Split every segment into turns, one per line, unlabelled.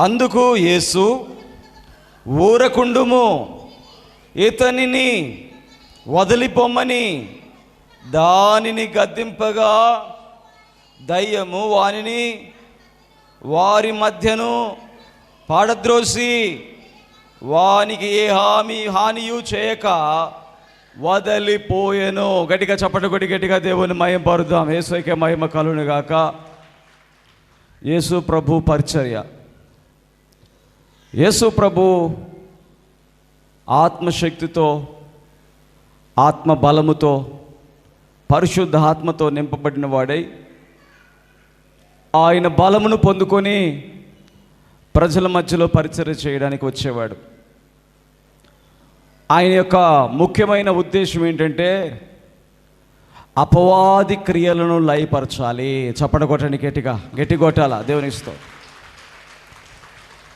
అందుకు యేసు ఊరకుండుము. ఇతనిని వదిలిపోమ్మని. దానిని గద్దింపగా దయ్యము వానిని వారి మధ్యను పాడద్రోసి వానికి ఏ హామీ హానియు చేయక వదలిపోయెను. గట్టిగా చప్పట కొట్టి గట్టిగా దేవుని మయం పరుద్దాం. ఏసైకే మహిమ కలును గాక యేసు ప్రభు పరిచర్య. యేసు ప్రభు ఆత్మశక్తితో ఆత్మ బలముతో పరిశుద్ధ ఆత్మతో నింపబడిన వాడై ఆయన బలమును పొందుకొని ప్రజల మధ్యలో పరిచయం చేయడానికి వచ్చేవాడు. ఆయన యొక్క ముఖ్యమైన ఉద్దేశం ఏంటంటే అపవాది క్రియలను లయపరచాలి. చప్పట కొట్టండి గట్టిగా గట్టి కొట్టాల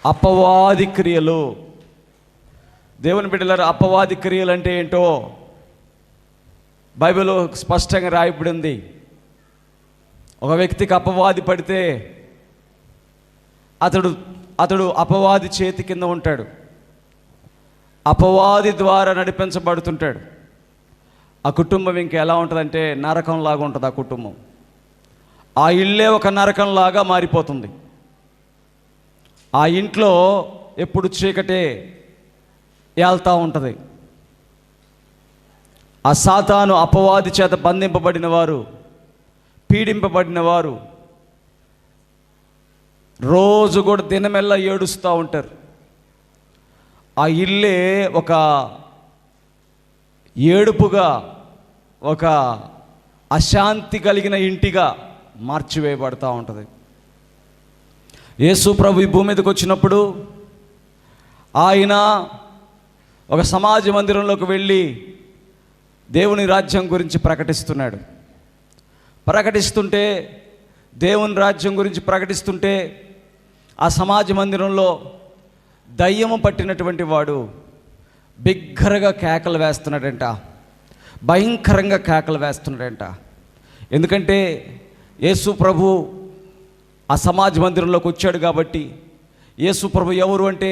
అపవాది క్రియలు. దేవుని బిడ్డలారు అపవాది క్రియలు అంటే ఏంటో బైబిల్లో స్పష్టంగా రాయబడింది. ఒక వ్యక్తికి అపవాది పడితే అతడు అతడు అపవాది చేతి కింద ఉంటాడు. అపవాది ద్వారా నడిపించబడుతుంటాడు. ఆ కుటుంబం ఇంక ఎలా ఉంటుందంటే నరకంలాగా ఉంటుంది ఆ కుటుంబం. ఆ ఇల్లే ఒక నరకంలాగా మారిపోతుంది. ఆ ఇంట్లో ఎప్పుడు చీకటే ఏళ్తా ఉంటుంది. ఆ సాతాను అపవాది చేత బంధింపబడిన వారు పీడింపబడిన వారు రోజు కూడా దినమెల్లా ఏడుస్తూ ఉంటారు. ఆ ఇల్లే ఒక ఏడుపుగా ఒక అశాంతి కలిగిన ఇంటిగా మార్చివేయబడతా ఉంటుంది. యేసు ప్రభు ఈ భూమి మీదకి వచ్చినప్పుడు ఆయన ఒక సమాజ మందిరంలోకి వెళ్ళి దేవుని రాజ్యం గురించి ప్రకటిస్తున్నాడు. ప్రకటిస్తుంటే దేవుని రాజ్యం గురించి ప్రకటిస్తుంటే ఆ సమాజ మందిరంలో దయ్యము పట్టినటువంటి వాడు బిగ్గరగా కేకలు వేస్తున్నాడంట. భయంకరంగా కేకలు వేస్తున్నాడంట. ఎందుకంటే యేసు ప్రభు ఆ సమాజ మందిరంలోకి వచ్చాడు కాబట్టి యేసు ప్రభు ఎవరు అంటే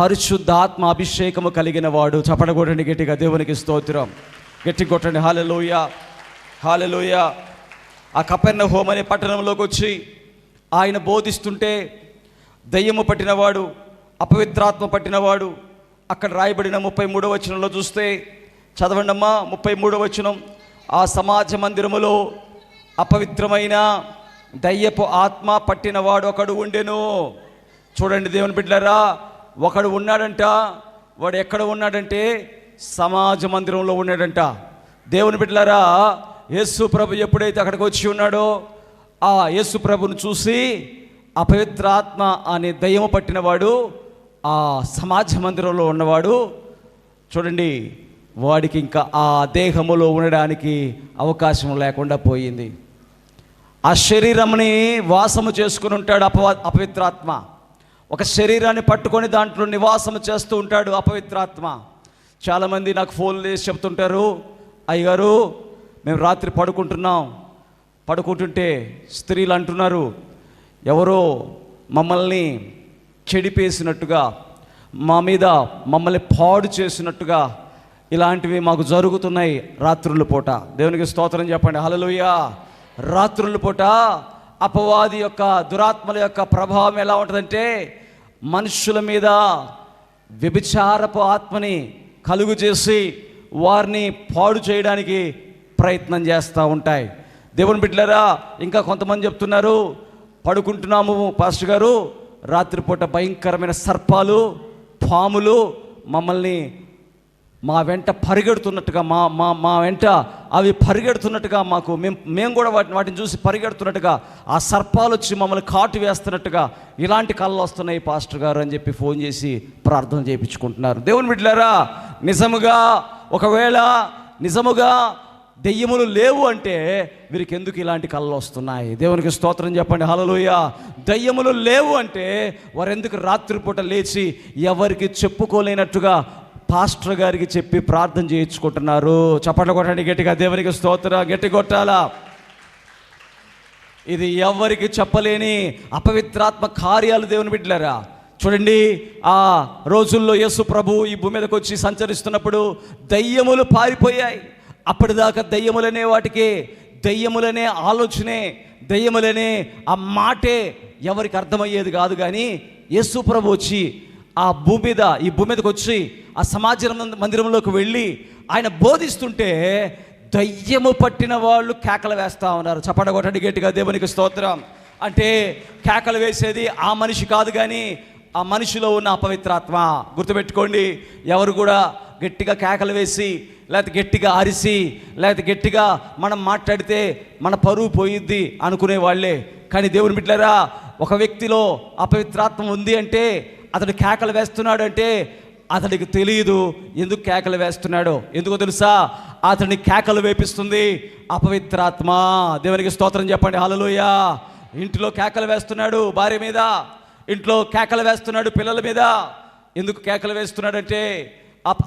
పరిశుద్ధాత్మ అభిషేకము కలిగిన వాడు. చపడగొట్టండి గట్టిగా దేవునికి స్తోత్రం. గట్టి కొట్టండి. హాలెలోయ హాలెలోయ ఆ కపెర్ణ హోమ్ అనే పట్టణంలోకి వచ్చి ఆయన బోధిస్తుంటే దయ్యము పట్టినవాడు అపవిత్రాత్మ పట్టినవాడు అక్కడ రాయబడిన ముప్పై మూడో వచనంలో చూస్తే చదవండమ్మా ముప్పై మూడో వచనం ఆ సమాజ మందిరములో అపవిత్రమైన దయ్యపు ఆత్మ పట్టినవాడు ఒకడు ఉండెను. చూడండి దేవుని బిడ్డలరా ఒకడు ఉన్నాడంట వాడు ఎక్కడ ఉన్నాడంటే సమాజ మందిరంలో ఉన్నాడంట. దేవుని బిడ్డలారా యేసు ప్రభు ఎప్పుడైతే అక్కడికి వచ్చి ఉన్నాడో ఆ యేసు ప్రభును చూసి అపవిత్రాత్మ అనే దయ్యము పట్టినవాడు ఆ సమాజ మందిరంలో ఉన్నవాడు చూడండి వాడికి ఇంకా ఆ దేహములో ఉండడానికి అవకాశం లేకుండా పోయింది. ఆ శరీరంని వాసము చేసుకుని ఉంటాడు అపవా అపవిత్రాత్మ. ఒక శరీరాన్ని పట్టుకొని దాంట్లో నివాసము చేస్తూ ఉంటాడు అపవిత్రాత్మ. చాలామంది నాకు ఫోన్లు చేసి చెప్తుంటారు అయ్యగారు మేము రాత్రి పడుకుంటున్నాం. పడుకుంటుంటే స్త్రీలు అంటున్నారు ఎవరో మమ్మల్ని చెడిపేసినట్టుగా మా మీద మమ్మల్ని పాడు చేసినట్టుగా ఇలాంటివి మాకు జరుగుతున్నాయి రాత్రుల పూట. దేవునికి స్తోత్రం చెప్పండి. హలలుయా రాత్రుల పూట అపవాది యొక్క దురాత్మల యొక్క ప్రభావం ఎలా ఉంటుందంటే మనుషుల మీద వ్యభిచారపు ఆత్మని కలుగు చేసి వారిని పాడు చేయడానికి ప్రయత్నం చేస్తూ ఉంటాయి. దేవుని బిడ్డలరా ఇంకా కొంతమంది చెప్తున్నారు పడుకుంటున్నాము పాస్టర్ గారు. రాత్రిపూట భయంకరమైన సర్పాలు పాములు మమ్మల్ని మా వెంట పరిగెడుతున్నట్టుగా మా మా మా వెంట అవి పరిగెడుతున్నట్టుగా మాకు మేము మేము కూడా వాటిని వాటిని చూసి పరిగెడుతున్నట్టుగా ఆ సర్పాలు వచ్చి మమ్మల్ని కాటు వేస్తున్నట్టుగా ఇలాంటి కళ్ళు వస్తున్నాయి పాస్టర్ గారు అని చెప్పి ఫోన్ చేసి ప్రార్థన చేయించుకుంటున్నారు. దేవుని బిడ్డలారా నిజముగా ఒకవేళ నిజముగా దెయ్యములు లేవు అంటే వీరికి ఎందుకు ఇలాంటి కళ్ళు వస్తున్నాయి? దేవునికి స్తోత్రం చెప్పండి. హలలుయ దయ్యములు లేవు అంటే వారెందుకు రాత్రిపూట లేచి ఎవరికి చెప్పుకోలేనట్టుగా పాస్టర్ గారికి చెప్పి ప్రార్థన చేయించుకుంటున్నారు. చప్పట్లు కొట్టండి గట్టిగా దేవునికి స్తోత్ర గట్టి కొట్టాలా? ఇది ఎవరికి చెప్పలేని అపవిత్రాత్మ కార్యాలు దేవుని బిడ్డలారా? చూడండి ఆ రోజుల్లో యేసు ప్రభు ఈ భూమి మీదకి వచ్చి సంచరిస్తున్నప్పుడు దయ్యములు పారిపోయాయి. అప్పటిదాకా దయ్యములనే వాటికి దయ్యములనే ఆలోచనే దయ్యములనే ఆ మాటే ఎవరికి అర్థమయ్యేది కాదు కానీ యేసు ప్రభు వచ్చి ఆ భూమి మీద ఈ భూమి మీదకి వచ్చి ఆ సమాజ మందిరంలోకి వెళ్ళి ఆయన బోధిస్తుంటే దయ్యము పట్టిన వాళ్ళు కేకలు వేస్తా ఉన్నారు. చప్పట కొట్టండి గట్టిగా దేవునికి స్తోత్రం. అంటే కేకలు వేసేది ఆ మనిషి కాదు కానీ ఆ మనిషిలో ఉన్న అపవిత్రాత్మ. గుర్తుపెట్టుకోండి ఎవరు కూడా గట్టిగా కేకలు వేసి లేకపోతే గట్టిగా అరిసి లేకపోతే గట్టిగా మనం మాట్లాడితే మన పరువు పోయిద్ది అనుకునే వాళ్ళే. కానీ దేవుని బిడ్డలరా ఒక వ్యక్తిలో అపవిత్రాత్మ ఉంది అంటే అతడు కేకలు వేస్తున్నాడు అంటే అతడికి తెలియదు ఎందుకు కేకలు వేస్తున్నాడో? ఎందుకో తెలుసా? అతడిని కేకలు వేపిస్తుంది అపవిత్రాత్మ. దేవునికి స్తోత్రం చెప్పండి. హలలోయ ఇంటిలో కేకలు వేస్తున్నాడు భార్య మీద. ఇంట్లో కేకలు వేస్తున్నాడు పిల్లల మీద. ఎందుకు కేకలు వేస్తున్నాడంటే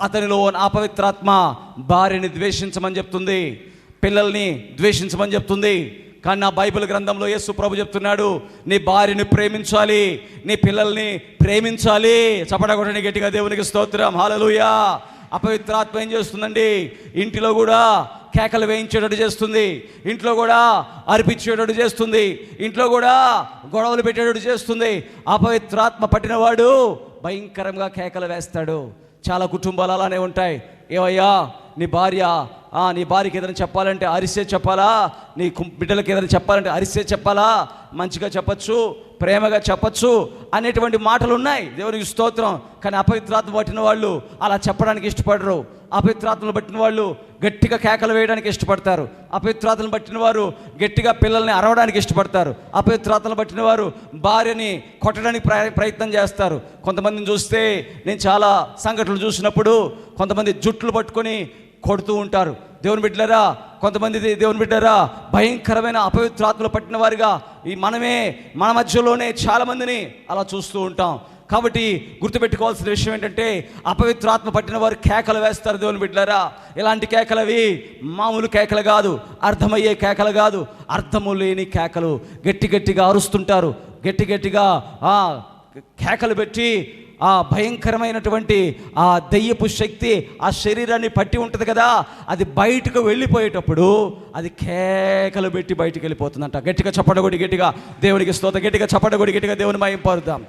అతనిలో అపవిత్రాత్మ భార్యని ద్వేషించమని చెప్తుంది. పిల్లల్ని ద్వేషించమని చెప్తుంది. కానీ నా బైబిల్ గ్రంథంలో యేసు ప్రభు చెప్తున్నాడు నీ భార్యని ప్రేమించాలి నీ పిల్లల్ని ప్రేమించాలి. చపడగొట్టని గట్టిగా దేవునికి స్తోత్రం. హాలలుయా అపవిత్రాత్మ ఏం చేస్తుందండి? ఇంటిలో కూడా కేకలు వేయించేటట్టు చేస్తుంది. ఇంట్లో కూడా అర్పించేటట్టు చేస్తుంది. ఇంట్లో కూడా గొడవలు పెట్టేటట్టు చేస్తుంది. అపవిత్రాత్మ పట్టినవాడు భయంకరంగా కేకలు వేస్తాడు. చాలా కుటుంబాలు అలానే ఉంటాయి. ఏవయ్యా నీ భార్య నీ భార్యకి ఏదైనా చెప్పాలంటే అరిసే చెప్పాలా? నీ బిడ్డలకి ఏదైనా చెప్పాలంటే అరిసే చెప్పాలా? మంచిగా చెప్పచ్చు ప్రేమగా చెప్పచ్చు అనేటువంటి మాటలు ఉన్నాయి దేవునికి స్తోత్రం. కానీ అపవిత్రాత్మ పట్టిన వాళ్ళు అలా చెప్పడానికి ఇష్టపడరు. అపవిత్రాత్మలు పట్టిన వాళ్ళు గట్టిగా కేకలు వేయడానికి ఇష్టపడతారు. అపవిత్రాత్మలు పట్టిన వారు గట్టిగా పిల్లల్ని అరవడానికి ఇష్టపడతారు. అపవిత్రాత్మలు పట్టిన వారు భార్యని కొట్టడానికి ప్రయత్నం చేస్తారు. కొంతమందిని చూస్తే నేను చాలా సంఘటనలు చూసినప్పుడు కొంతమంది జుట్లు పట్టుకొని కొడుతూ ఉంటారు. దేవుని బిడ్డలరా కొంతమంది దేవుని బిడ్డరా భయంకరమైన అపవిత్రాత్మలు పట్టిన వారిగా ఈ మనమే మన మధ్యలోనే చాలామందిని అలా చూస్తూ ఉంటాం. కాబట్టి గుర్తుపెట్టుకోవాల్సిన విషయం ఏంటంటే అపవిత్రాత్మ పట్టిన వారు కేకలు వేస్తారు దేవుని బిడ్డలారా. ఇలాంటి కేకలు అవి మామూలు కేకలు కాదు అర్థమయ్యే కేకలు కాదు అర్థము లేని కేకలు. గట్టి గట్టిగా అరుస్తుంటారు. గట్టి గట్టిగా కేకలు పెట్టి ఆ భయంకరమైనటువంటి ఆ దయ్యపు శక్తి ఆ శరీరాన్ని పట్టి ఉంటుంది కదా అది బయటకు వెళ్ళిపోయేటప్పుడు అది కేకలు పెట్టి బయటికి వెళ్ళిపోతుందంట. గట్టిగా చప్పడగొడి గట్టిగా దేవునికి స్తోత గట్టిగా చప్పడగొడి గట్టిగా దేవుని మాయం పరుద్దాం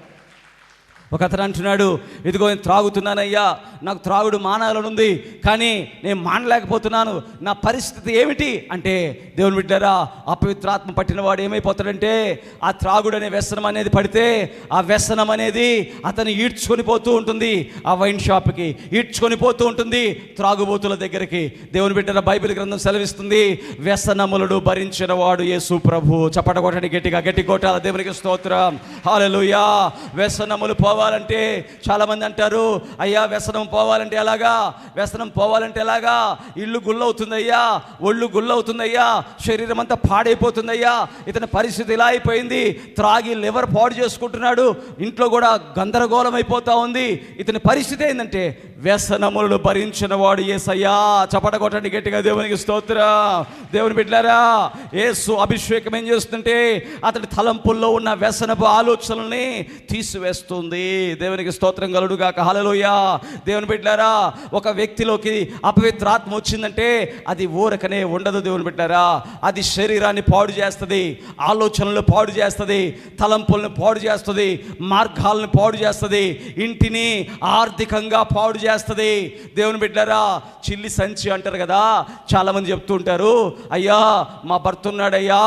ఒక అతను అంటున్నాడు ఇదిగో నేను త్రాగుతున్నానయ్యా. నాకు త్రాగుడు మానాలనుంది కానీ నేను మానలేకపోతున్నాను. నా పరిస్థితి ఏమిటి? అంటే దేవుని బిడ్డారా అపవిత్రాత్మ పట్టిన వాడు ఏమైపోతాడంటే ఆ త్రాగుడు అనే వ్యసనం అనేది పడితే ఆ వ్యసనం అనేది అతను ఈడ్చుకొని పోతూ ఉంటుంది. ఆ వైన్ షాప్కి ఈడ్చుకొని పోతూ ఉంటుంది. త్రాగుబోతుల దగ్గరికి దేవుని బిడ్డల బైబిల్ గ్రంథం సెలవిస్తుంది వ్యసనములను భరించిన వాడు యేసు ప్రభు. చప్పట కొట్టండి గట్టిగా గట్టి కొట్టాల? దేవునికి స్తోత్రం. హాలలుయా వ్యసనములు పోవాలంటే చాలామంది అంటారు అయ్యా వ్యసనం పోవాలంటే ఎలాగా? వ్యసనం పోవాలంటే ఎలాగా? ఇల్లు గుల్లవుతుందయ్యా ఒళ్ళు గుల్లవుతుందయ్యా శరీరం అంతా పాడైపోతుందయ్యా ఇతని పరిస్థితి ఇలా అయిపోయింది త్రాగి లివర్ పాడు చేసుకుంటున్నాడు ఇంట్లో కూడా గందరగోళం అయిపోతా ఉంది. ఇతని పరిస్థితి ఏంటంటే వ్యసనములను భరించిన వాడు ఏసయ్యా. చపట కొట్టండి గట్టిగా దేవునికి స్తోత్ర. దేవుని బిడ్డారా ఏసు అభిషేకం ఏం చేస్తుంటే అతడి తలంపుల్లో ఉన్న వ్యసనపు ఆలోచనల్ని తీసివేస్తుంది. దేవునికి స్తోత్రం గలుడుగా హల్లెలూయా. దేవుని బిడ్డారా ఒక వ్యక్తిలోకి అపవిత్రాత్మ వచ్చిందంటే అది ఊరకనే ఉండదు దేవుని బిడ్డారా. అది శరీరాన్ని పాడు చేస్తుంది ఆలోచనలు పాడు చేస్తుంది తలంపులను పాడు చేస్తుంది మార్గాలను పాడు చేస్తుంది ఇంటిని ఆర్థికంగా పాడు చేస్తుంది. దేవుని బిడ్డారా చిల్లి సంచి అంటారు కదా చాలామంది చెప్తూ ఉంటారు అయ్యా మా భర్త ఉన్నాడయ్యా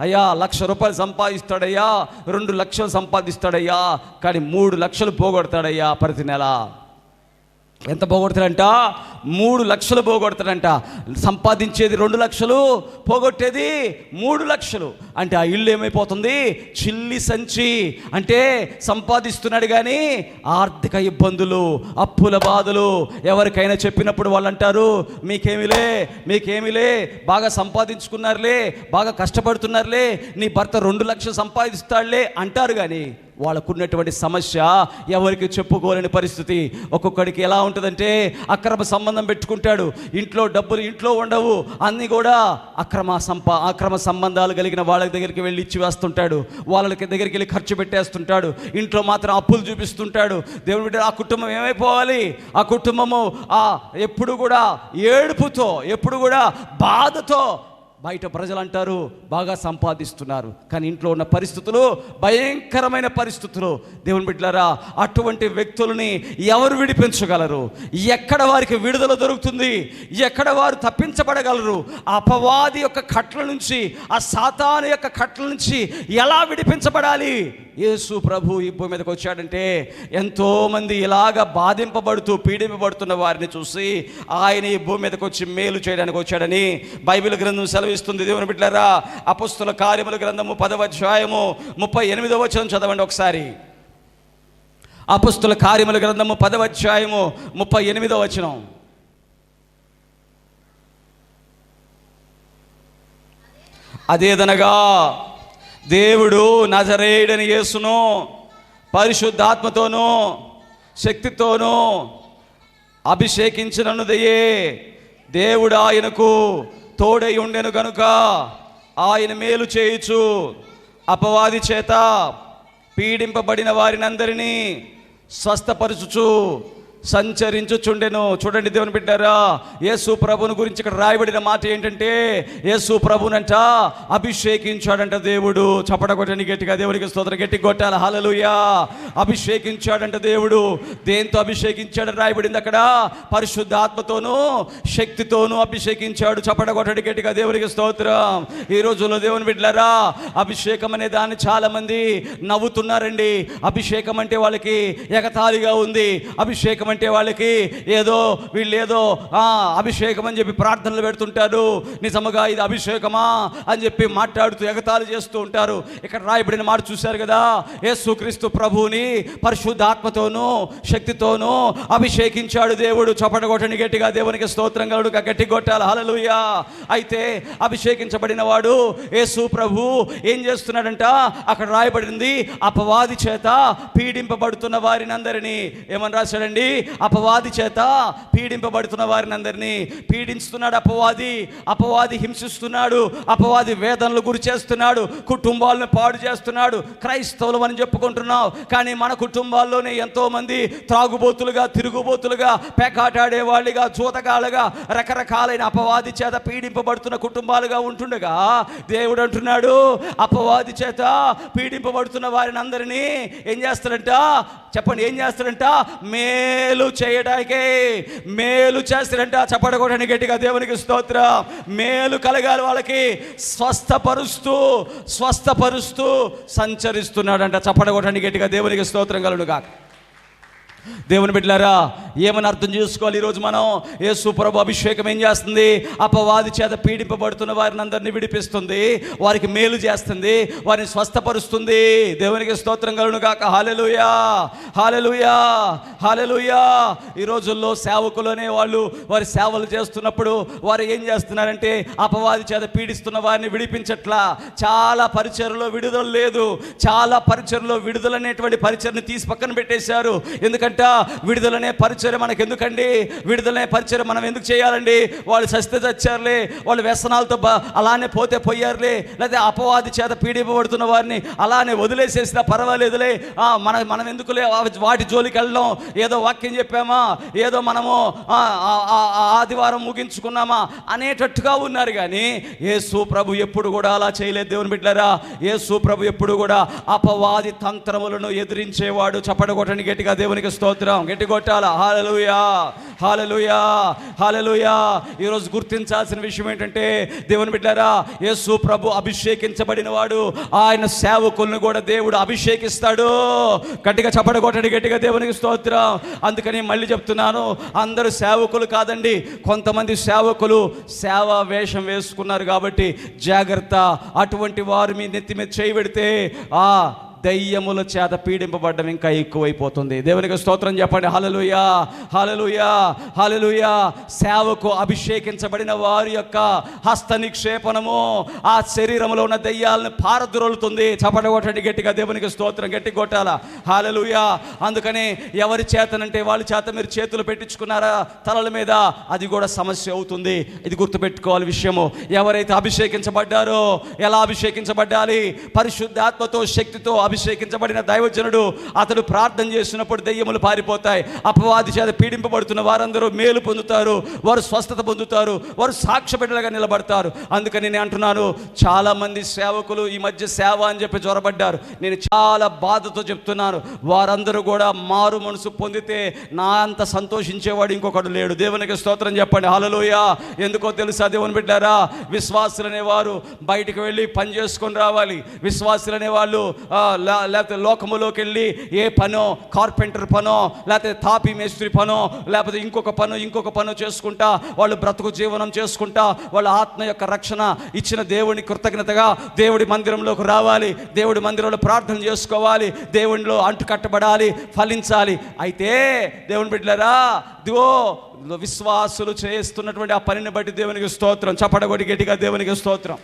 అయ్యా లక్ష రూపాయలు సంపాదిస్తాడయ్యా రెండు లక్షలు సంపాదిస్తాడయ్యా కానీ మూడు లక్షలు పోగొడతాడయ్యా ప్రతి నెల. ఎంత పోగొడతాడంట? మూడు లక్షలు పోగొడతాడంట. సంపాదించేది రెండు లక్షలు పోగొట్టేది మూడు లక్షలు. అంటే ఆ ఇల్లు ఏమైపోతుంది? చిల్లి సంచి. అంటే సంపాదిస్తున్నాడు కానీ ఆర్థిక ఇబ్బందులు అప్పుల బాధలు. ఎవరికైనా చెప్పినప్పుడు వాళ్ళు అంటారు మీకేమిలే మీకేమిలే బాగా సంపాదించుకున్నారులే బాగా కష్టపడుతున్నారులే నీ భర్త రెండు లక్షలు సంపాదిస్తాడులే అంటారు కానీ వాళ్ళకున్నటువంటి సమస్య ఎవరికి చెప్పుకోలేని పరిస్థితి. ఒక్కొక్కడికి ఎలా ఉంటుందంటే అక్రమ సంబంధం పెట్టుకుంటాడు. ఇంట్లో డబ్బులు ఇంట్లో ఉండవు. అన్నీ కూడా అక్రమ సంపా అక్రమ సంబంధాలు కలిగిన వాళ్ళ దగ్గరికి వెళ్ళి ఇచ్చి వేస్తుంటాడు. వాళ్ళకి దగ్గరికి వెళ్ళి ఖర్చు పెట్టేస్తుంటాడు. ఇంట్లో మాత్రం అప్పులు చూపిస్తుంటాడు. దేవుని బిడ్డ ఆ కుటుంబం ఏమైపోవాలి? ఆ కుటుంబము ఆ ఎప్పుడు కూడా ఏడుపుతో ఎప్పుడు కూడా బాధతో బయట ప్రజలు అంటారు బాగా సంపాదిస్తున్నారు. కానీ ఇంట్లో ఉన్న పరిస్థితులు భయంకరమైన పరిస్థితులు. దేవుని బిడ్డలారా అటువంటి వ్యక్తులని ఎవరు విడిపించగలరు? ఎక్కడ వారికి విడుదల దొరుకుతుంది? ఎక్కడ వారు తప్పించబడగలరు? ఆ అపవాది యొక్క కట్ల నుంచి ఆ సాతాను యొక్క కట్ల నుంచి ఎలా విడిపించబడాలి? యేసు ప్రభు ఈ భూమి మీదకి వచ్చాడంటే ఎంతోమంది ఇలాగ బాధింపబడుతూ పీడింపబడుతున్న వారిని చూసి ఆయన ఈ భూమి మీదకి వచ్చి మేలు చేయడానికి వచ్చాడని బైబిల్ గ్రంథం సెలవిస్తుంది దేవుని బిడ్డారా అపుస్తుల కార్యముల గ్రంథము పదవ అధ్యాయము ముప్పై ఎనిమిదవ వచనం చదవండి ఒకసారి. అపుస్తుల కార్యముల గ్రంథము పదవ అధ్యాయము ముప్పై ఎనిమిదవ వచనం. అదేదనగా దేవుడు నజరేయుడని యేసును పరిశుద్ధాత్మతోనూ శక్తితోనూ అభిషేకించిననుదయే దేవుడు ఆయనకు తోడై ఉండెను గనుక ఆయన మేలు చేయుచు అపవాది చేత పీడింపబడిన వారినందరినీ స్వస్థపరచుచు సంచరించుచుండెను. చూడండి దేవుని బిడ్డారా యేసు ప్రభుని గురించి ఇక్కడ రాయబడిన మాట ఏంటంటే యేసు ప్రభునంట అభిషేకించాడంట దేవుడు. చపడగొట్టని గట్టిగా దేవునికి స్తోత్ర గట్టి కొట్టాలి. హలలుయా అభిషేకించాడంట దేవుడు. దేంతో అభిషేకించాడని రాయబడింది అక్కడ. పరిశుద్ధాత్మతోనూ శక్తితోనూ అభిషేకించాడు. చపడగొట్టడి గట్టిగా దేవునికి స్తోత్రం. ఈ రోజుల్లో దేవుని బిడ్డారా అభిషేకం అనే దాన్ని చాలా మంది నవ్వుతున్నారండి. అభిషేకం అంటే వాళ్ళకి ఎగతాళిగా ఉంది. అభిషేకం అంటే వాళ్ళకి ఏదో వీళ్ళు ఏదో ఆ, అభిషేకం అని చెప్పి ప్రార్థనలు పెడుతుంటారు. నిజముగా ఇది అభిషేకమా అని చెప్పి మాట్లాడుతూ ఎగతాళి చేస్తూ ఉంటారు. ఇక్కడ రాయబడిన మాట చూశారు కదా? యేసుక్రీస్తు ప్రభువుని పరిశుద్ధాత్మతోనూ శక్తితోనూ అభిషేకించాడు దేవుడు. చపటగొట్టని గట్టిగా దేవునికి స్తోత్రం గలుడు గట్టి కొట్టాలి. హలలుయా అయితే అభిషేకించబడిన వాడు యేసు ప్రభు ఏం చేస్తున్నాడంట? అక్కడ రాయబడింది అపవాది చేత పీడింపబడుతున్న వారిని అందరినీ ఏమని రాశాడండి? అపవాది చేత పీడింపబడుతున్న వారిని అందరినీ. పీడించుతున్నాడు అపవాది. అపవాది హింసిస్తున్నాడు. అపవాది వేదనలు గురి చేస్తున్నాడు. కుటుంబాలను పాడు చేస్తున్నాడు. క్రైస్తవులు అని చెప్పుకుంటున్నావు. కానీ మన కుటుంబాల్లోనే ఎంతోమంది త్రాగుబోతులుగా తిరుగుబోతులుగా పేకాటాడే వాళ్ళుగా చూతకాలుగా రకరకాలైన అపవాది చేత పీడింపబడుతున్న కుటుంబాలుగా ఉంటుండగా దేవుడు అంటున్నాడు అపవాది చేత పీడింపబడుతున్న వారిని అందరినీ ఏం చేస్తాడంట? చెప్పండి ఏం చేస్తాడంట? మేలు చేయడానికే మేలు చేస్తారంటే. ఆ చప్పడగొట్టని గట్టిగా దేవునికి స్తోత్ర. మేలు కలగాలి వాళ్ళకి. స్వస్థపరుస్తూ స్వస్థపరుస్తూ సంచరిస్తున్నాడంట. చప్పడగొట్టని గట్టిగా దేవునికి స్తోత్రం కలుడుగా దేవుని బిడ్డలారా ఏమని అర్థం చేసుకోవాలి? ఈరోజు మనం ఏ సుప్రభు అభిషేకం ఏం చేస్తుంది? అపవాది చేత పీడింపబడుతున్న వారిని అందరినీ విడిపిస్తుంది. వారికి మేలు చేస్తుంది. వారిని స్వస్థపరుస్తుంది. దేవునికి స్తోత్రం కలును కాక హాలెలుయా హాలెలుయా హాలెలుయా ఈ రోజుల్లో సేవకులు అనే వాళ్ళు వారి సేవలు చేస్తున్నప్పుడు వారు ఏం చేస్తున్నారంటే అపవాది చేత పీడిస్తున్న వారిని విడిపించట్లా. చాలా పరిచయలో విడుదల లేదు. చాలా పరిచయలో విడుదల అనేటువంటి పరిచయను తీసి పక్కన పెట్టేశారు. ఎందుకంటే విడుదలనే పరిచయం మనకు ఎందుకండి విడుదలనే పరిచయం మనం ఎందుకు చేయాలండి? వాళ్ళు సస్తే చచ్చారులే వాళ్ళు వ్యసనాలతో అలానే పోతే పోయారులే లేదా అపవాది చేత పీడింపబడుతున్న వారిని అలానే వదిలేసేసినా పర్వాలేదులే. మన మనం ఎందుకులే? వాటి జోలికి వెళ్ళడం. ఏదో వాక్యం చెప్పామా? ఏదో మనము ఆ, ఆదివారం ముగించుకున్నామా? అనేటట్టుగా ఉన్నారు కానీ యేసు ప్రభు ఎప్పుడు కూడా అలా చేయలేదు దేవుని బిడ్డారా యేసు ప్రభు ఎప్పుడు కూడా అపవాది తంత్రములను ఎదిరించేవాడు. చప్పడగొట్టని గట్టిగా దేవునికి స్తోత్రం. గట్టి కొట్టాల హాలలుయా హాలలుయా హాలలుయా. ఈరోజు గుర్తించాల్సిన విషయం ఏంటంటే దేవుని బిడ్డారా యేసు ప్రభు అభిషేకించబడిన వాడు ఆయన సేవకులను కూడా దేవుడు అభిషేకిస్తాడు. గట్టిగా చప్పడగొట్టండి గట్టిగా దేవునికి స్తోత్రం. అందుకని మళ్ళీ చెప్తున్నాను అందరూ సేవకులు కాదండి కొంతమంది సేవకులు సేవా వేషం వేసుకున్నారు కాబట్టి జాగ్రత్త. అటువంటి వారు మీ నెత్తి మీద చేయబెడితే ఆ దయ్యముల చేత పీడింపబడ్డం ఇంకా ఎక్కువైపోతుంది. దేవునికి స్తోత్రం చెప్పండి. హలలుయా హలలుయా హలలుయా సేవకు అభిషేకించబడిన వారి యొక్క హస్త నిక్షేపణము ఆ శరీరంలో ఉన్న దయ్యాలను పారద్రోలుతుంది. చపట కొట్టండి గట్టిగా దేవునికి స్తోత్రం గట్టి కొట్టాల? హాలలుయా అందుకని ఎవరి చేతనంటే వాళ్ళ చేత మీరు చేతులు పెట్టించుకున్నారా? తలల మీద అది కూడా సమస్య అవుతుంది. ఇది గుర్తుపెట్టుకోవాలి విషయము. ఎవరైతే అభిషేకించబడ్డారో ఎలా అభిషేకించబడ్డాలి? పరిశుద్ధాత్మతో శక్తితో అభిషేకించబడిన దైవజనుడు అతడు ప్రార్థన చేసినప్పుడు దెయ్యములు పారిపోతాయి. అపవాది చేత పీడింపబడుతున్న వారందరూ మేలు పొందుతారు వారు స్వస్థత పొందుతారు వారు సాక్ష్యబిడ్డలుగా నిలబడతారు. అందుకని నేను అంటున్నాను చాలామంది సేవకులు ఈ మధ్య సేవ అని చెప్పి జ్వరబడ్డారు నేను చాలా బాధతో చెప్తున్నాను వారందరూ కూడా మారు మనసు పొందితే నా అంత సంతోషించేవాడు ఇంకొకడు లేడు. దేవునికి స్తోత్రం చెప్పండి. హలలోయ ఎందుకో తెలుసా దేవుని బిడ్డారా? విశ్వాసులు అనేవారు బయటికి వెళ్ళి పని చేసుకొని రావాలి. విశ్వాసులు అనేవాళ్ళు లేకపోతే లోకములోకి వెళ్ళి ఏ పనో కార్పెంటర్ పనో లేకపోతే తాపి మేస్త్రి పనో లేకపోతే ఇంకొక పను ఇంకొక పను చేసుకుంటా వాళ్ళు బ్రతుకు జీవనం చేసుకుంటా వాళ్ళ ఆత్మ యొక్క రక్షణ ఇచ్చిన దేవుని కృతజ్ఞతగా దేవుడి మందిరంలోకి రావాలి దేవుడి మందిరంలో ప్రార్థన చేసుకోవాలి దేవునిలో అంటుకట్టబడాలి ఫలించాలి. అయితే దేవుని బిడ్డలరా దివో విశ్వాసులు చేస్తున్నటువంటి ఆ పనిని బట్టి దేవునికి స్తోత్రం. చప్పడగొడి గట్టిగా దేవునికి స్తోత్రం.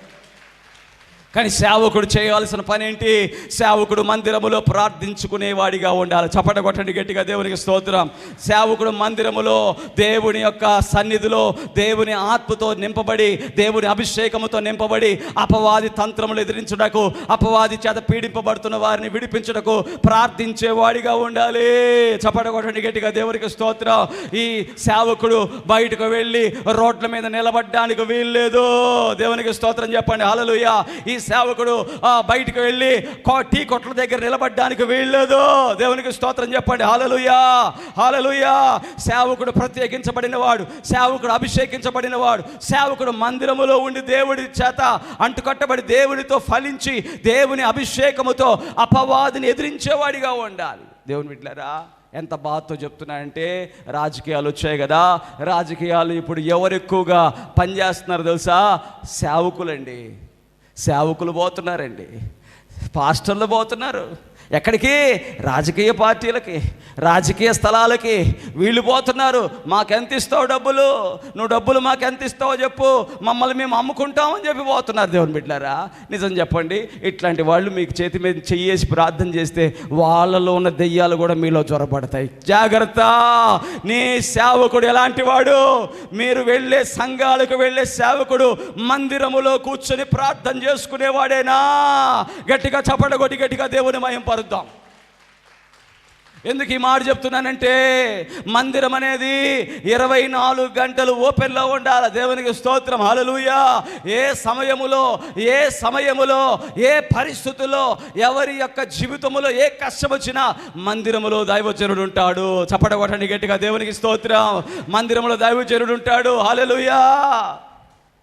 కానీ సేవకుడు చేయాల్సిన పని ఏంటి? సేవకుడు మందిరములో ప్రార్థించుకునేవాడిగా ఉండాలి. చప్పట కొట్టండి గట్టిగా దేవునికి స్తోత్రం. సేవకుడు మందిరములో దేవుని యొక్క సన్నిధిలో దేవుని ఆత్మతో నింపబడి దేవుని అభిషేకముతో నింపబడి అపవాది తంత్రములు ఎదిరించుటకు అపవాది చేత పీడింపబడుతున్న వారిని విడిపించుటకు ప్రార్థించేవాడిగా ఉండాలి. చప్పట కొట్టండి గట్టిగా దేవునికి స్తోత్రం. ఈ సేవకుడు బయటకు వెళ్ళి రోడ్ల మీద నిలబడడానికి వీల్లేదు. దేవునికి స్తోత్రం చెప్పండి. హల్లెలూయా. ఈ సేవకుడు బయటకు వెళ్ళి కో- టీ కొట్ల దగ్గర నిలబడడానికి వీల్లేదు. దేవునికి స్తోత్రం చెప్పండి. హాలలుయా హాలలుయా సేవకుడు ప్రత్యేకించబడిన వాడు సేవకుడు అభిషేకించబడిన వాడు సేవకుడు మందిరములో ఉండి దేవుడి చేత అంటుకట్టబడి దేవునితో ఫలించి దేవుని అభిషేకముతో అపవాదిని ఎదిరించేవాడిగా ఉండాలి. దేవుని బిడ్డలారా ఎంత బాధతో చెప్తున్నాయంటే రాజకీయాలు వచ్చాయి కదా. రాజకీయాలు ఇప్పుడు ఎవరు ఎక్కువగా పనిచేస్తున్నారు తెలుసా? సేవకులండి. సేవకులు పోతున్నారండి. పాస్టర్లు పోతున్నారు. ఎక్కడికి? రాజకీయ పార్టీలకి రాజకీయ స్థలాలకి వీళ్ళు పోతున్నారు. మాకెంత ఇస్తావు డబ్బులు? నువ్వు డబ్బులు మాకెంత ఇస్తావో చెప్పు. మమ్మల్ని మేము అమ్ముకుంటామని చెప్పి పోతున్నారు దేవుని బిడ్డారా నిజం చెప్పండి ఇట్లాంటి వాళ్ళు మీకు చేతి మీద చెయ్యేసి ప్రార్థన చేస్తే వాళ్ళలో ఉన్న దెయ్యాలు కూడా మీలో జ్వరపడతాయి జాగ్రత్త! నీ సేవకుడు ఎలాంటి వాడు? మీరు వెళ్ళే సంఘాలకు వెళ్ళే సేవకుడు మందిరములో కూర్చొని ప్రార్థన చేసుకునేవాడేనా? గట్టిగా చప్పడగొట్టి గట్టిగా దేవుని మయం పరుద్దాం. ఎందుకు ఈ మాట చెప్తున్నానంటే మందిరం అనేది ఇరవై నాలుగు గంటలు ఓపెన్లో ఉండాలి. దేవునికి స్తోత్రం. హలలుయా ఏ సమయములో ఏ సమయములో ఏ పరిస్థితుల్లో ఎవరి యొక్క జీవితములో ఏ కష్టం వచ్చినా మందిరములో దైవజనుడు ఉంటాడు. చప్పట కొట్టండి గట్టిగా దేవునికి స్తోత్రం. మందిరంలో దైవజనుడు ఉంటాడు. హలలుయా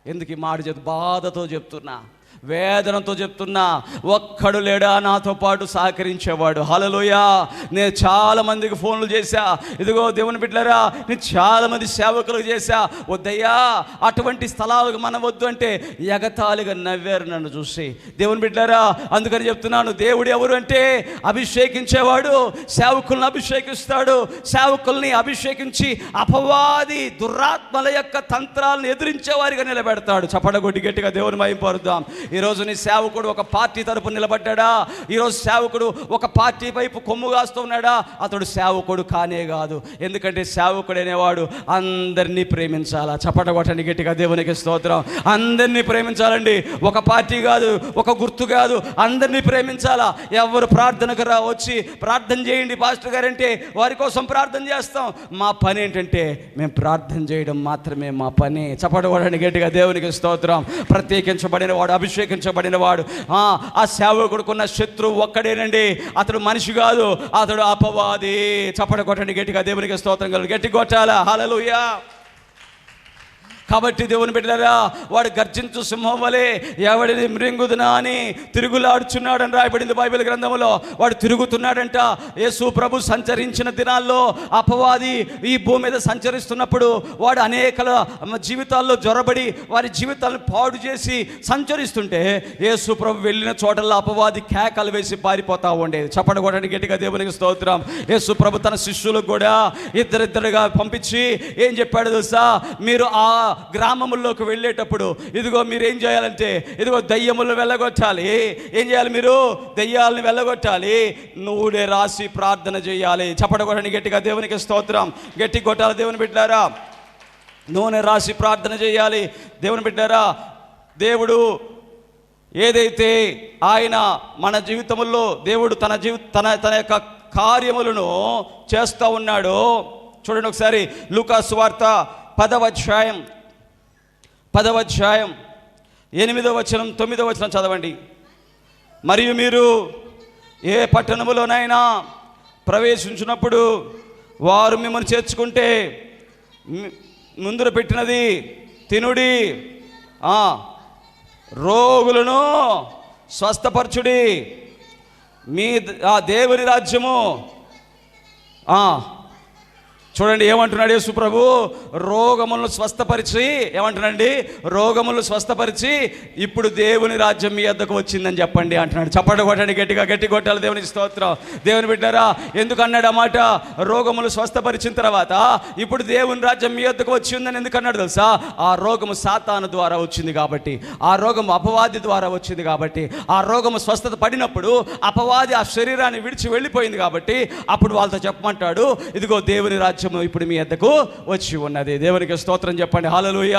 ఎందుకు ఈ మాట చెప్తూ బాధతో చెప్తున్నా. వేదనతో చెప్తున్నా ఒక్కడు లేడా నాతో పాటు సహకరించేవాడు. హలలోయా నేను చాలామందికి ఫోన్లు చేశా. ఇదిగో దేవుని బిడ్డలరా నేను చాలామంది సేవకులకు చేశా. వద్దయ్యా అటువంటి స్థలాలకు మన వద్దు అంటే ఎగతాళిగా నవ్వారు నన్ను చూసి. దేవుని బిడ్డరా అందుకని చెప్తున్నాను దేవుడు ఎవరు అంటే అభిషేకించేవాడు సేవకులను అభిషేకిస్తాడు సేవకుల్ని అభిషేకించి అపవాది దురాత్మల యొక్క తంత్రాలను ఎదిరించేవారిగా నిలబెడతాడు. చప్పడగొట్టి గట్టిగా దేవుని మయం పరుద్దాం ఈరోజు నీ సేవకుడు ఒక పార్టీ తరపు నిలబడ్డాడా? ఈరోజు సేవకుడు ఒక పార్టీ వైపు కొమ్ము కాస్తున్నాడా అతడు సేవకుడు కానే కాదు. ఎందుకంటే సేవకుడు అనేవాడు అందరినీ ప్రేమించాలా? చప్పట కొట్టండి గట్టిగా దేవునికి స్తోత్రం. అందరినీ ప్రేమించాలండి. ఒక పార్టీ కాదు ఒక గుర్తు కాదు. అందరినీ ప్రేమించాలా? ఎవరు ప్రార్థనకు రా వచ్చి ప్రార్థన చేయండి పాస్టర్ గారంటే వారి కోసం ప్రార్థన చేస్తాం. మా పని ఏంటంటే మేము ప్రార్థన చేయడం మాత్రమే మా పని. చప్పడవాడని గట్టిగా దేవునికి స్తోత్రం. ప్రత్యేకించబడిన వాడు అభిషేకించబడిన వాడు. ఆ, ఆ సేవకుడుకున్న శత్రువు ఒక్కడేనండి. అతడు మనిషి కాదు. అతడు అపవాది. చప్పడ కొట్టండి గట్టిగా దేవునికి స్తోత్రం కలుగు గట్టి కొట్టాలా హలలుయా కాబట్టి దేవుని బిడ్డరా వాడు గర్జించు సింహం వలె ఎవడిని మృంగుదునా అని తిరుగులాడుచున్నాడని రాయబడింది బైబిల్ గ్రంథంలో. వాడు తిరుగుతున్నాడంట యేసు ప్రభు సంచరించిన దినాల్లో అపవాది ఈ భూమి మీద సంచరిస్తున్నప్పుడు వాడు అనేకల జీవితాల్లో జ్వరబడి వారి జీవితాలను పాడు చేసి సంచరిస్తుంటే యేసు ప్రభు వెళ్ళిన చోటల్లో అపవాది కేకలు వేసి పారిపోతా ఉండేది. చెప్పడం గట్టిగా దేవునికి స్తోత్రం. యేసు ప్రభు తన శిష్యులకు కూడా ఇద్దరిద్దరుగా పంపించి ఏం చెప్పాడు తెలుసా? మీరు ఆ గ్రామముల్లోకి వెళ్ళేటప్పుడు ఇదిగో మీరు ఏం చేయాలంటే ఇదిగో దయ్యములను వెళ్ళగొట్టాలి. ఏం చేయాలి మీరు? దయ్యాలను వెళ్ళగొట్టాలి. నూనె రాసి ప్రార్థన చేయాలి. చప్పటి గట్టిగా దేవునికి స్తోత్రం. గట్టి కొట్టాలి దేవుని బిడ్డారా. నూనె రాసి ప్రార్థన చేయాలి. దేవుని బిడ్డారా దేవుడు ఏదైతే ఆయన మన జీవితంలో దేవుడు తన జీవి తన తన యొక్క కార్యములను చేస్తూ ఉన్నాడో చూడండి ఒకసారి లూకాసు వార్త పదవ అధ్యాయం పదవ అధ్యాయం ఎనిమిదవ వచనం తొమ్మిదవ వచనం చదవండి. మరియు మీరు ఏ పట్టణములోనైనా ప్రవేశించినప్పుడు వారు మిమ్మల్ని చేర్చుకుంటే ముందర పెట్టినది తినుడి రోగులను స్వస్థపరచుడి. మీ ఆ దేవుని రాజ్యము చూడండి ఏమంటున్నాడు యేసుప్రభు రోగములను స్వస్థపరిచి ఏమంటున్నాడండి? రోగములను స్వస్థపరిచి ఇప్పుడు దేవుని రాజ్యం మీ వద్దకు వచ్చిందని చెప్పండి అంటున్నాడు. చప్పట కొట్టండి గట్టిగా గట్టి కొట్టాలి దేవుని స్తోత్రం. దేవుని బిడ్డారా ఎందుకు అన్నాడు అన్నమాట రోగములు స్వస్థపరిచిన తర్వాత ఇప్పుడు దేవుని రాజ్యం మీ వద్దకు వచ్చిందని ఎందుకు అన్నాడు తెలుసా? ఆ రోగము సాతాను ద్వారా వచ్చింది కాబట్టి ఆ రోగం అపవాది ద్వారా వచ్చింది కాబట్టి ఆ రోగము స్వస్థత పడినప్పుడు అపవాది ఆ శరీరాన్ని విడిచి వెళ్ళిపోయింది కాబట్టి అప్పుడు వాళ్ళతో చెప్పమంటాడు ఇదిగో దేవుని రాజ్యం రాజ్యము ఇప్పుడు మీ ఎద్దకు వచ్చి ఉన్నది. దేవునికి స్తోత్రం చెప్పండి. హాలలోయ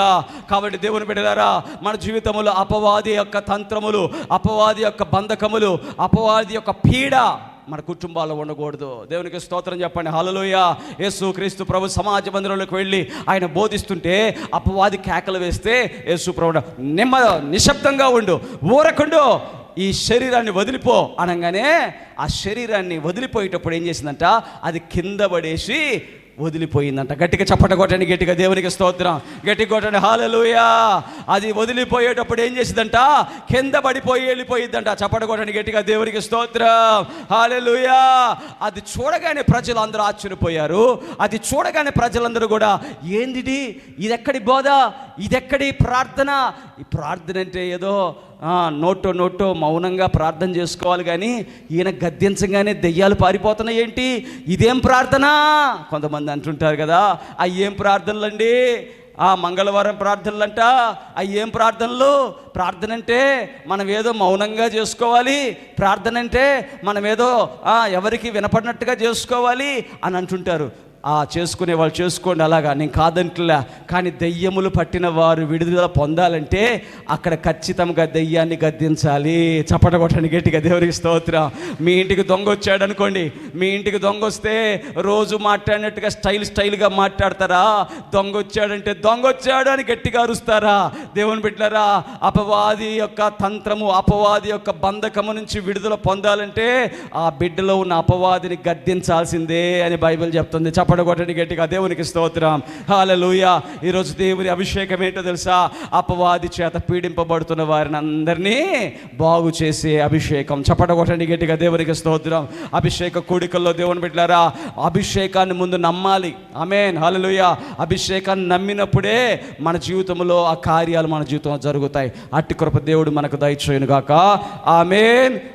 కాబట్టి దేవుని బిడ్డలారా మన జీవితంలో అపవాది యొక్క తంత్రములు అపవాది యొక్క బంధకములు అపవాది యొక్క పీడ మన కుటుంబాల్లో ఉండకూడదు. దేవునికి స్తోత్రం చెప్పండి. హలలోయ యేసు క్రీస్తు ప్రభు సమాజ మందిరంలోకి వెళ్ళి ఆయన బోధిస్తుంటే అపవాది కేకలు వేస్తే యేసు ప్రభు నిమ్మ నిశ్శబ్దంగా ఉండు ఊరకుండు ఈ శరీరాన్ని వదిలిపో. అనగానే ఆ శరీరాన్ని వదిలిపోయేటప్పుడు ఏం చేసిందంట? అది కింద పడేసి వదిలిపోయిందంట. గట్టిగా చప్పట కొట్టండి గట్టిగా దేవునికి స్తోత్రం. గట్టి కొట్టండి హాలలుయా అది వదిలిపోయేటప్పుడు ఏం చేసిందంట కింద పడిపోయి వెళ్ళిపోయిందంట చప్పట కొట్టండి గట్టిగా దేవునికి స్తోత్రం. హాలలుయా అది చూడగానే ప్రజలు అందరూ ఆశ్చర్యపోయారు. అది చూడగానే ప్రజలందరూ కూడా ఏందిది? ఎక్కడి బోధ? ఇదెక్కడి ప్రార్థన? ఈ ప్రార్థన అంటే ఏదో నోటో నోటో మౌనంగా ప్రార్థన చేసుకోవాలి కానీ ఈయన గద్దించగానే దెయ్యాలు పారిపోతున్నాయి ఏంటి? ఇదేం ప్రార్థన? కొంతమంది అంటుంటారు కదా ఆ ఏం ప్రార్థనలండి? ఆ మంగళవారం ప్రార్థనలంట. అవి ఏం ప్రార్థనలు? ప్రార్థన అంటే మనం ఏదో మౌనంగా చేసుకోవాలి. ప్రార్థన అంటే మనం ఏదో ఎవరికి వినపడినట్టుగా చేసుకోవాలి అని అంటుంటారు. చేసుకునే వాళ్ళు చేసుకోండి అలాగా. నేను కాదంటలే. కానీ దెయ్యములు పట్టిన వారు విడుదల పొందాలంటే అక్కడ ఖచ్చితంగా దెయ్యాన్ని గద్దించాలి. చప్పట కొట్టండి గట్టిగా దేవునికి స్తోత్రం. మీ ఇంటికి దొంగ వచ్చాడు అనుకోండి. మీ ఇంటికి దొంగ వస్తే రోజు మాట్లాడినట్టుగా స్టైల్ స్టైల్గా మాట్లాడతారా? దొంగ వచ్చాడంటే దొంగ వచ్చాడు అని గట్టిగా అరుస్తారా? దేవుని బిడ్డారా అపవాది యొక్క తంత్రము అపవాది యొక్క బంధకము నుంచి విడుదల పొందాలంటే ఆ బిడ్డలో ఉన్న అపవాదిని గద్దించాల్సిందే అని బైబిల్ చెప్తుంది. చప్పట కొట్టండి గట్టిగా దేవునికి స్తోత్రం. హాలలుయ ఈరోజు దేవుని అభిషేకం ఏంటో తెలుసా? అపవాది చేత పీడింపబడుతున్న వారిని అందరినీ బాగు చేసే అభిషేకం. చప్పట గట్టిగా దేవునికి స్తోత్రం. అభిషేక కూడికల్లో దేవుని పెట్టారా అభిషేకాన్ని ముందు నమ్మాలి. ఆమెన్ హాలలుయ అభిషేకాన్ని నమ్మినప్పుడే మన జీవితంలో ఆ కార్యాలు మన జీవితంలో జరుగుతాయి. అట్టి కృప దేవుడు మనకు దయచేయను గాక ఆమెన్